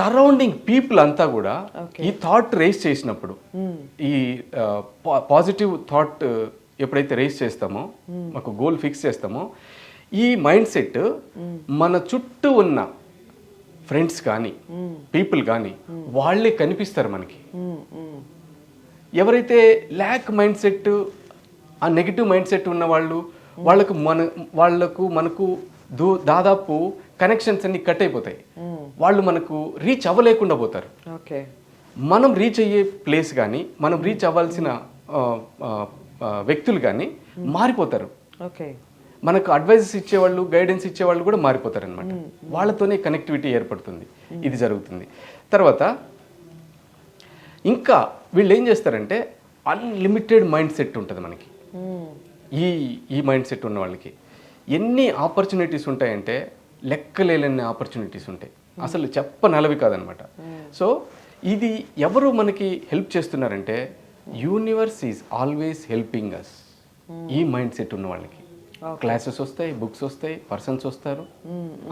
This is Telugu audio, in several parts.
సరౌండింగ్ పీపుల్ అంతా కూడా ఈ థాట్ రేస్ చేసినప్పుడు ఈ పాజిటివ్ థాట్ ఎప్పుడైతే రేస్ చేస్తామో మాకు గోల్ ఫిక్స్ చేస్తామో ఈ మైండ్ సెట్ మన చుట్టూ ఉన్న ఫ్రెండ్స్ కానీ పీపుల్ కానీ వాళ్ళే కనిపిస్తారు మనకి. ఎవరైతే ల్యాక్ మైండ్ సెట్ ఆ నెగిటివ్ మైండ్ సెట్ ఉన్న వాళ్ళు వాళ్ళకు మన వాళ్ళకు మనకు దూ దాదాపు కనెక్షన్స్ అన్ని కట్ అయిపోతాయి. వాళ్ళు మనకు రీచ్ అవ్వలేకుండా పోతారు. ఓకే. మనం రీచ్ అయ్యే ప్లేస్ కానీ మనం రీచ్ అవ్వాల్సిన వ్యక్తులు కానీ మారిపోతారు. ఓకే. మనకు అడ్వైజెస్ ఇచ్చేవాళ్ళు గైడెన్స్ ఇచ్చేవాళ్ళు కూడా మారిపోతారు అనమాట వాళ్ళతోనే కనెక్టివిటీ ఏర్పడుతుంది. ఇది జరుగుతుంది. తర్వాత ఇంకా వీళ్ళు ఏం చేస్తారంటే అన్లిమిటెడ్ మైండ్ సెట్ ఉంటుంది మనకి. ఈ ఈ మైండ్ సెట్ ఉన్న వాళ్ళకి. ఎన్ని ఆపర్చునిటీస్ ఉంటాయంటే లెక్కలేని ఆపర్చునిటీస్ ఉంటాయి. అసలు చెప్పనలవి కాదనమాట. సో ఇది ఎవరు మనకి హెల్ప్ చేస్తున్నారంటే universe is always helping us ఈ మైండ్ సెట్ ఉన్న వాళ్ళకి. క్లాసెస్ వస్తాయి బుక్స్ వస్తాయి పర్సన్స్ వస్తారు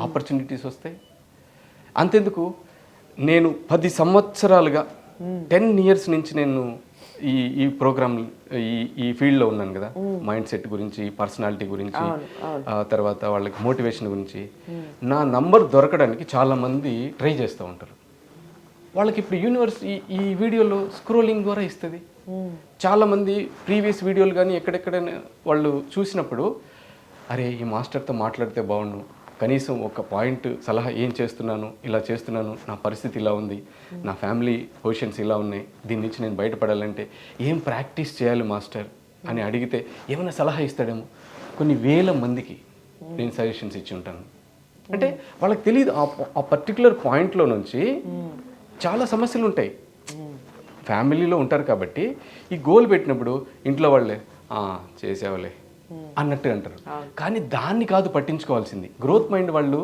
ఆపర్చునిటీస్ వస్తాయి. అంతెందుకు? నేను పది సంవత్సరాలుగా టెన్ ఇయర్స్ నుంచి నేను ఈ ఈ ప్రోగ్రామ్ ఈ ఈ ఫీల్డ్లో ఉన్నాను కదా. మైండ్ సెట్ గురించి పర్సనాలిటీ గురించి తర్వాత వాళ్ళకి మోటివేషన్ గురించి. నా నంబర్ దొరకడానికి చాలా మంది ట్రై చేస్తూ ఉంటారు. వాళ్ళకి ఇప్పుడు యూనివర్స్ ఈ ఈ వీడియోలో స్క్రోలింగ్ ద్వారా ఇస్తుంది. చాలా మంది ప్రీవియస్ వీడియోలు కానీ ఎక్కడెక్కడైనా వాళ్ళు చూసినప్పుడు అరే ఈ మాస్టర్తో మాట్లాడితే బాగుండు. కనీసం ఒక పాయింట్ సలహా ఏం చేస్తున్నాను ఇలా చేస్తున్నాను నా పరిస్థితి ఇలా ఉంది నా ఫ్యామిలీ పొజిషన్స్ ఇలా ఉన్నాయి దీని నుంచి నేను బయటపడాలంటే ఏం ప్రాక్టీస్ చేయాలి మాస్టర్ అని అడిగితే ఏమైనా సలహా ఇస్తాడేమో. కొన్ని వేల మందికి నేను సజెషన్స్ ఇచ్చి ఉంటాను. అంటే వాళ్ళకి తెలియదు ఆ- పర్టికులర్ పాయింట్లో నుంచి చాలా సమస్యలు ఉంటాయి. ఫ్యామిలీలో ఉంటారు కాబట్టి ఈ గోల్ పెట్టినప్పుడు ఇంట్లో వాళ్ళే చేసేవాళ్ళే అన్నట్టు అంటారు. కానీ దాన్ని కాదు పట్టించుకోవాల్సింది. గ్రోత్ మైండ్ వాళ్ళు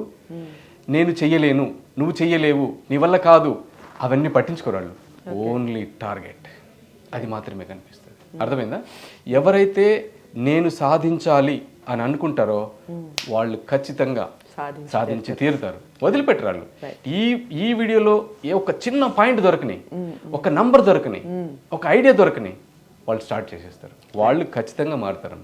నేను చెయ్యలేను నువ్వు చెయ్యలేవు నీ వల్ల కాదు. అవన్నీ పట్టించుకోరు వాళ్ళు. ఓన్లీ టార్గెట్ అది మాత్రమే కనిపిస్తుంది. అర్థమైందా? ఎవరైతే నేను సాధించాలి అని అనుకుంటారో వాళ్ళు ఖచ్చితంగా సాధించి తీరుతారు. వదిలిపెట్టరు వాళ్ళు. ఈ ఈ వీడియోలో ఏ ఒక చిన్న పాయింట్ దొరకని ఒక నంబర్ దొరకని ఒక ఐడియా దొరకని వాళ్ళు స్టార్ట్ చేసేస్తారు. వాళ్ళు ఖచ్చితంగా మారుతారు